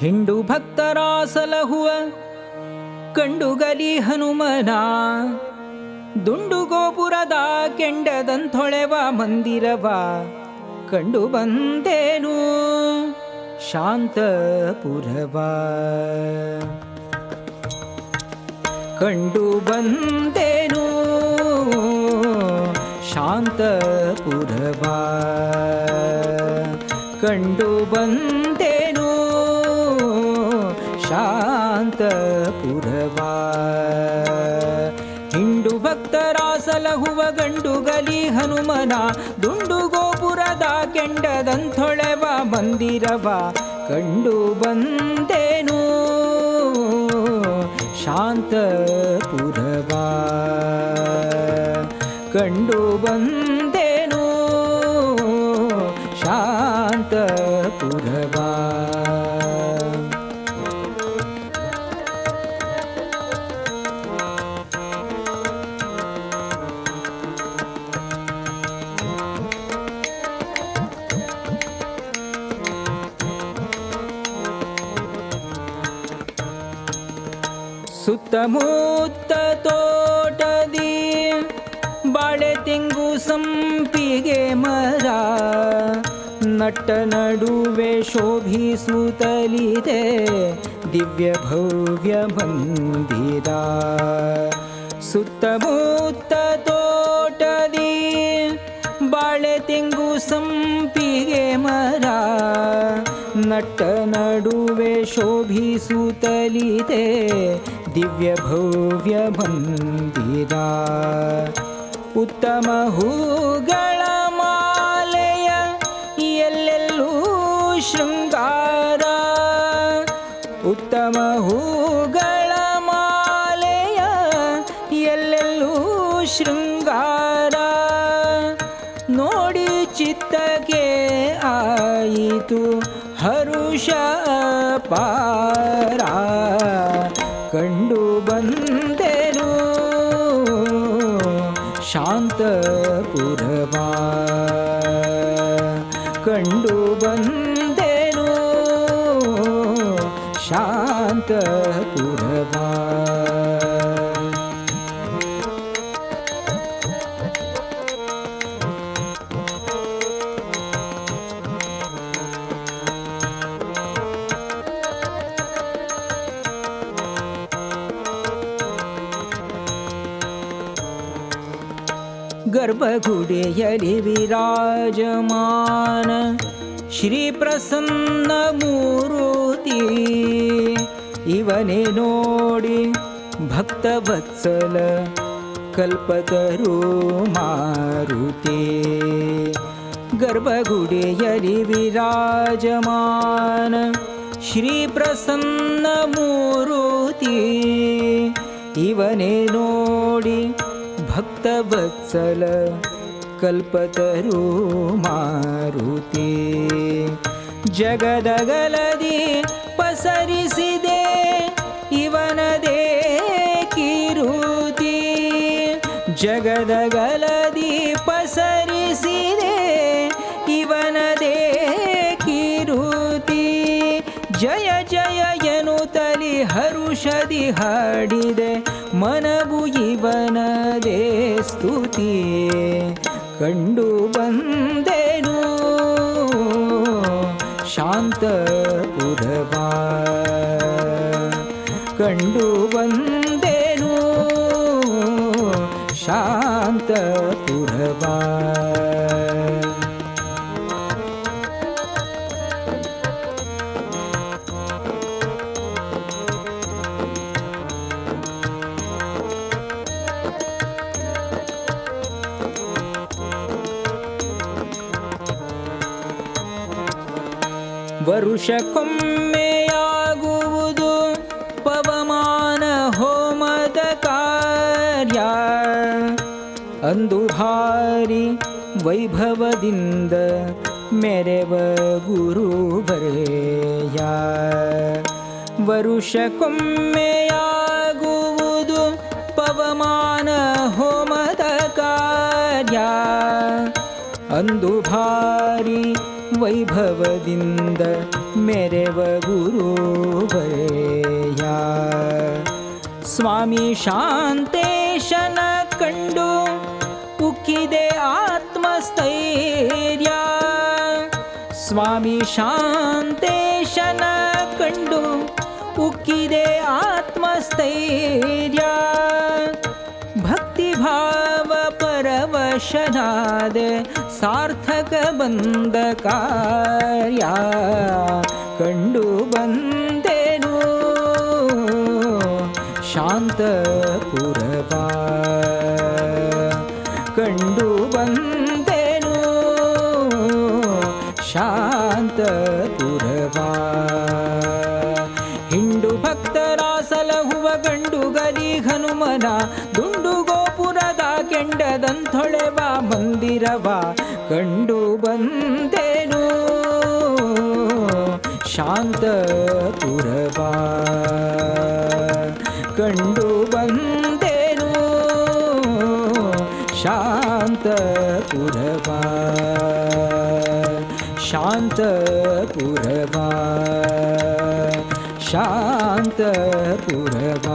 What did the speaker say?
ಹಿಂಡು ಭಕ್ತರ ಸಲಹುವ ಕಂಡುಗಲಿ ಹನುಮನ. ದುಂಡು ಗೋಪುರದ ಕೆಂಡದಂಥೊಳೆವ ಮಂದಿರವ ಕಂಡು ಬಂದೇನು ಶಾಂತಪುರವ. ಕಂಡು ಬಂದೇನು. ಶಾಂತಪುರವ. ಕಂಡು ಬಂದೇನು. ಶಾಂತಪುರವ. ಹಿಂಡು ಭಕ್ತರ ಸಲಹುವ ಗಂಡುಗಲಿ ಹನುಮನ. ದುಂಡು ಗೋಪುರದ ಕೆಂಡದಂಥೊಳೆವ ಮಂದಿರವ. ಕಂಡು ಬಂದೇನು. ಶಾಂತಪುರವ ಕಂಡು ಬಂದೇನು ಶಾಂತಪುರವ ಸುತ್ತಮುತ್ತ ತೋಟದಿ ಬಾಳೆ ತೆಂಗು ಸಂಪಿಗೆ ಮರ, ನಟ್ಟ ನಡುವೆ ಶೋಭಿಸುತ್ತಲಿದೆ ದಿವ್ಯ ಭವ್ಯ ಮಂದಿರ. ಸುತ್ತಮುತ್ತ ತೋಟದಿ ಬಾಳೆ ತೆಂಗು ಸಂಪಿಗೆ ಮರ, ನಟ್ಟ ನಡುವೆ ಶೋಭಿಸುತ್ತಲಿದೆ ದಿವ್ಯ ಭವ್ಯ ಮಂದಿರ. ಉತ್ತಮ ಹೂಗಳ ಮಾಲೆಯ ಎಲ್ಲೆಲ್ಲೂ ಶೃಂಗಾರ. ಉತ್ತಮ ಹೂಗಳ ಮಾಲೆಯ ಎಲ್ಲೆಲ್ಲೂ ಶೃಂಗಾರ. ನೋಡಿ ಚಿತ್ತಕ್ಕೆ ಆಯಿತು ಹರುಷ ಪಾರ ಕಂಡು ಬಂದೆನು. ಶಾಂತಪುರವ ಕಂಡು ಬಂದೆನು. ಶಾಂತಪುರವ ಗರ್ಭಗುಡಿಯಲಿ ವಿರಾಜಮಾನ ಶ್ರೀ ಪ್ರಸನ್ನ ಮೂರುತಿ ಇವನೇ ನೋಡಿ ಭಕ್ತವತ್ಸಲ ಕಲ್ಪತರು ಮಾರುತಿ ಗರ್ಭಗುಡಿಯಲಿ ವಿರಾಜಮಾನ ಶ್ರೀ ಪ್ರಸನ್ನ ಮೂರುತಿ ಇವನೇ ನೋಡಿ ಭಕ್ತವತ್ಸಲ ಕಲ್ಪತರು ಮಾರುತಿ. ಜಗದಗಲದಿ ಪಸರಿಸಿದೆ ಇವನದೇ ಕಿರುತಿ. ಜಗದಗಲದಿ ಪಸರಿಸಿದೆ ಇವನದೇ ಕಿರುತಿ. ಜಯ ಜಯ ಹರುಷದಿ ಹಾಡಿದೆ ಮನವು ಇವನದೇ ಸ್ತುತಿ ಕಂಡು ಬಂದೆನು ಶಾಂತಪುರವ ಕಂಡು ಬಂದೆನು ಶಾಂತಪುರವ वरुष कुं मे आगुवदु पमानहोमदकार्या अधुभारि वैभवदिन्द मेरव गुरु भरेया वरुषकुं मे आगुवदु पन होमदकार्या ವೈಭವದಿಂದ ಮೆರೆವ ಗುರುವಯ ಸ್ವಾಮಿ ಶಾಂತೇಶನ ಕಂಡು ಉಕ್ಕಿದೆ ಆತ್ಮಸ್ಥೈರ್ಯ. ಸ್ವಾಮಿ ಶಾಂತೇಶನ ಕಂಡು ಉಕ್ಕಿದೆ ಆತ್ಮಸ್ಥೈರ್ಯ. ಭಕ್ತಿಭಾವ ಪರವಶನಾದೆ ಸಾರ್ಥಕ ಬಂದ ಕಾರ್ಯ ಕಂಡು ಬಂದೆನು. ಶಾಂತಪುರವ ಕಂಡು ಬಂದೆನು. ಶಾಂತಪುರವ ಹಿಂಡು ಭಕ್ತರ ಸಲಹುವ ಗಂಡು ಗಲಿ ಮಂದಿರವ ಕಂಡು ಬಂದೇನು. ಶಾಂತ ಪುರವ ಕಂಡು ಬಂದೇನು. ಶಾಂತ ಪುರವ ಶಾಂತ ಪುರವ ಶಾಂತಪುರವ ಶಾಂತಪುರವ